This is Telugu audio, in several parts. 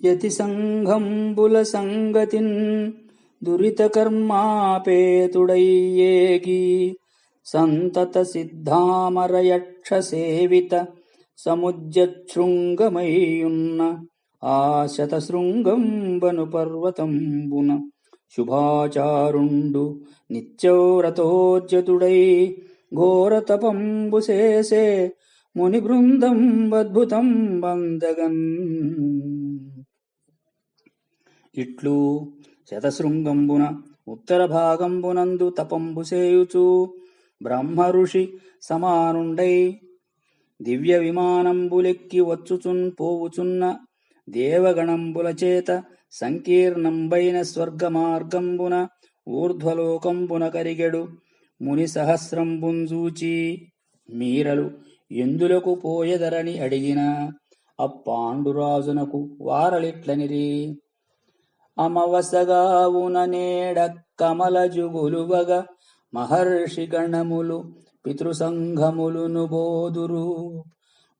యతి సంఘంబుల సంగతిన్ దురితకర్మాపేతుడయ్యేగి సంతత సిద్ధామరయక్ష సేవిత సముజ్జశృంగమయ్యున్న ఆ శతశృంగంబను పర్వతంబున శుభాచారుండు నిత్యవ్రతోజ్యతుడై ఘోర చేసే ముని బృందం అద్భుతం బందగన్ ఇట్లు శతశృంగంబున ఉత్తర భాగంబునందు తపంబు సేయుచు బ్రహ్మ ఋషి సమానుండై దివ్య విమానంబులెక్కి వచ్చుచున్ పోవుచున్న దేవగణంబుల చేత సంకీర్ణంబైన స్వర్గ మార్గంబున ఊర్ధ్వలోకంబున కరిగెడు ముని సహస్రంబుంజూచి మీరలు ఎందులకు పోయెదరని అడిగిన అప్పాండురాజునకు వారలిట్లనిరి. అమవసగావున నేడ కమలజుగులువగ మహర్షి గణములు పితృసంఘములును బోదురు.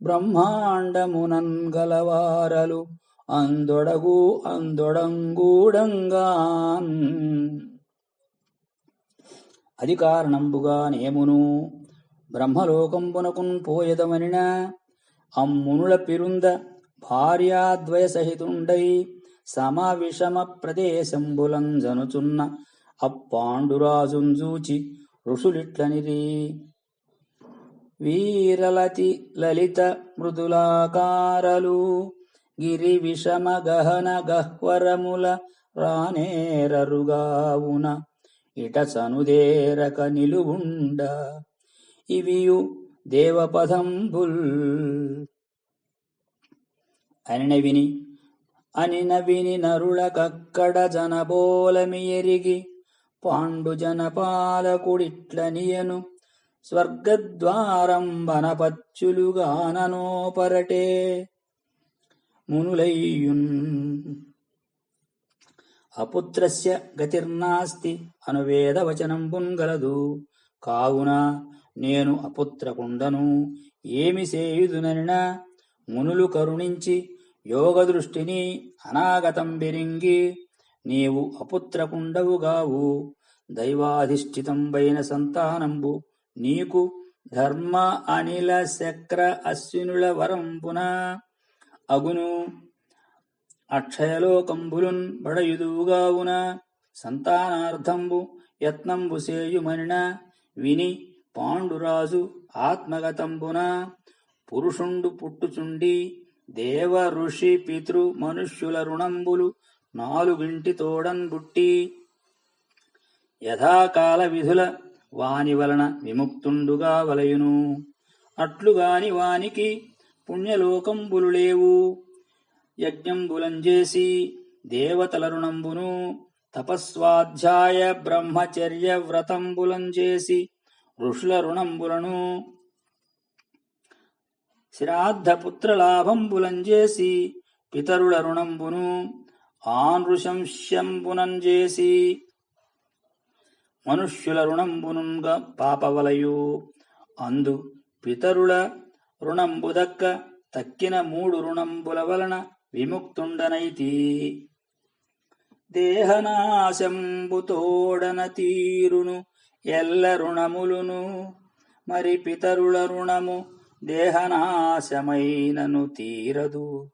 బ్రహ్మాండమునన్ గలవారలు అందొడగు అందొడంగూడంగాన్. అది కారణంబుగా నేమును బ్రహ్మలోకంబునకున్ పోయదమనిన అమ్మునుల పిరుంద భార్యాద్వయ సహితుండై సమావిషమ ప్రదేశంబులంజనుచున్న అప్పాండురాజుంజూచి ఋషులిట్లనిరి. వీరలతి లలిత మృదులాకారలు గిరి విషమ గహన గహ్వరముల రానేరరుగావున ఇట సనుదేరక నిలువుండ. ఇవియు దేవపదంబుల్ అనిన విని అనిన విని నరులకక్కడ జనబోలమి ఎరిగి పాండు జనపాలకుడిట్లనియను. స్వర్గద్వారం వనపచ్చులుగాననోపరటే మునులయ్యున్ అపుత్రస్య గతిర్నాస్తి అనువేదవచనంబున్ గలదు కావున నేను అపుత్రకుండను ఏమి సేయుదుననిన మునులు కరుణించి యోగదృష్టిని అనాగతం బెరింగి నీవు అపుత్రకుండవుగావు. దైవాధిష్ఠితంబైన సంతానంబు. నీకు ధర్మ అనిల శక్ర అశ్వినుల వరంపున అగును. అక్షయలోకంబులున్ బడయుదువుగావున. సంతానార్థంబు యత్నంబు సేయుమనిన. విని పాండురాజు ఆత్మగతంబున. పురుషుండు పుట్టుచుండి దేవ ఋషి పితృ మనుష్యుల రుణంబులు నాలుగింటి తోడన్ బుట్టి. యథాకాల విధుల వాని వలన విముక్తుండుగా వలయును. అట్లుగాని వానికి పుణ్యలోకంబులు లేవు. యజ్ఞంబులంజేసి దేవతల రుణంబును తపస్వాధ్యాయ బ్రహ్మచర్య వ్రతంబులంజేసి ఋషుల రుణంబులను శ్రాద్ధపుత్రలాభం బులంజేసి పితరుల రుణంబును ఆనృశంశంబునంజేసి మనుష్యుల రుణంబునుంగ పాపవలయు. అందు పితరుల రుణంబుదక్క తక్కిన మూడు రుణంబుల వలన విముక్తుండనైతి. దేహనాశంబుతోడన తీరును ఎల్ల రుణములును మరి పితరుల రుణము దేహనాశమైనను తీరదు.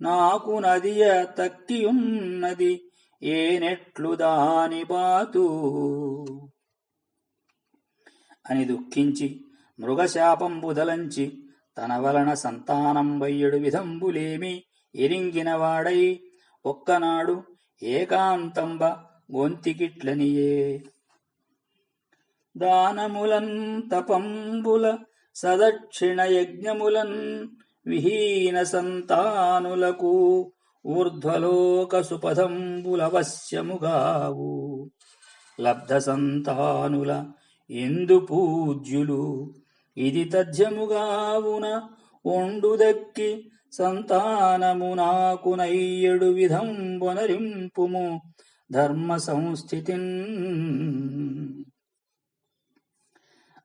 నాకు నదియ తక్కియున్నది ఏనెట్లు దాని బాతు అని దుఃఖించి మృగశాపంబుదలంచి తన వలన సంతానం వయ్యడు విధంబులేమి ఎరింగినవాడై ఒక్కనాడు ఏకాంతంబ గొంతికిట్లనియే. దానములన్ తపంబుల సదక్షిణయజ్ఞములన్ విహీన సంతానులకు ఊర్ధ్వలోక సుపథంబులవశ్యముగావు లబ్ధ సంతానుల ఎందు పూజ్యులు ఇది తథ్యముగావున ఒండుదక్కి సంతానము నాకు నయ్యడు విధంబొనరింపుము ధర్మ సంస్థితిన్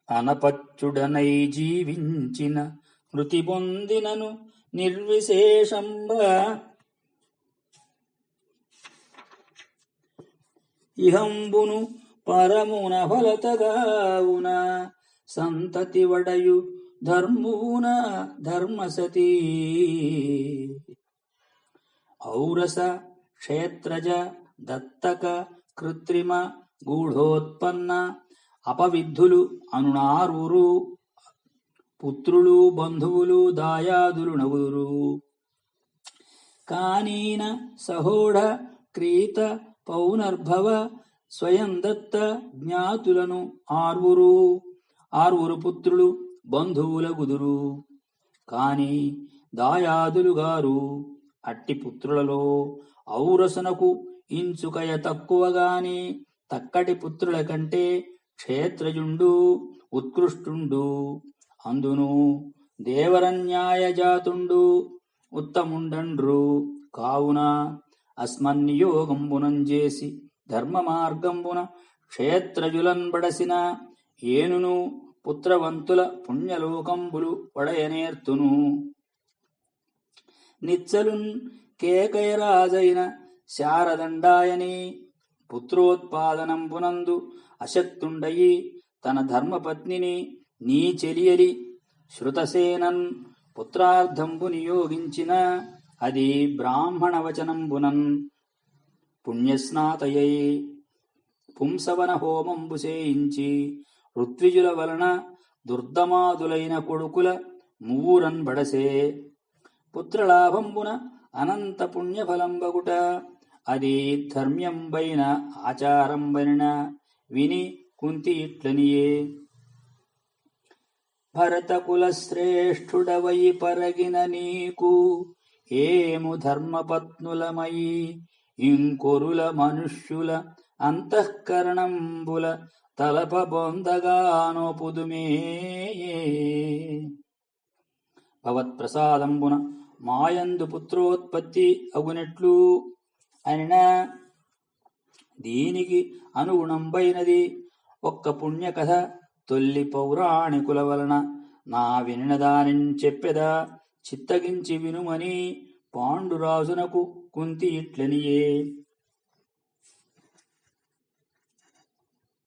అనపచ్చుడనై జీవించిన మృతి పొందినను నిర్విశేషంబ. ఇహంబును పరమున ఫలతగావున సంతతి వడయు ధర్మూన ధర్మసతి. ఔరస క్షేత్రజ దత్తక కృత్రిమ గూఢోత్పన్న అపవిద్ధులు అనునారూరు. పుత్రులు బంధువులు దాయాదులు నవురు కానీన సహోఢ క్రీత పౌనర్భవ స్వయం దత్త జ్ఞాతులను ఆర్వురు. ఆర్వురు పుత్రులు బంధువుల గుదురు. కాని దాయాదులు గారు అట్టి పుత్రులలో ఔరసనకు ఇంచుకయ తక్కువగాని తక్కటి పుత్రుల కంటే క్షేత్రజుండు ఉత్కృష్టుండు. అందును దేవరన్యాయ జాతుండు. ఉత్తముండండ్రు కావున అస్మన్నియోగంబునంజేసి ధర్మ మార్గంబున క్షేత్రజులన్ బడసిన ఏనును పుత్రవంతుల పుణ్యలోకంబులు వడయనేర్తును. నిచ్చలున్ కేకయరాజైన శారదండాయని పుత్రోత్పాదనంబునందు అశక్తుండయి తన ధర్మపత్నిని నీ చెలియలి శృతసేనన్ పుత్రార్థంబు నియోగించిన అది బ్రాహ్మణ వచనంబునన్ పుణ్యస్నాతయై పుంసవన హోమంబు చేయించి ఋత్విజుల వలన దుర్దమాదులైన కొడుకుల మూరన్ బడసే. పుత్రలాభంబున అనంత పుణ్యఫలంబగుట అది ధర్మ్యంబైన ఆచారంబైన విని కుంతి ఇట్లనియే భరతకుల శ్రేష్ఠుడవై పరగిన నీకు ఏము ధర్మపత్నులమయి ఇంకొరుల మనుష్యుల అంతఃకరణంబుల తలప బొందగానోపుదుమే భవత్ప్రసాదంబున మాయందు పుత్రోత్పత్తి అగునెట్లు. అయినా దీనికి అనుగుణంబైనది. ఒక్క పుణ్యకథ తొల్లి పౌరాణికుల వలన నా వినిన దానిని చెప్పెదా చిత్తగించి వినుమని పాండురాజునకు కుంతి ఇట్లనియే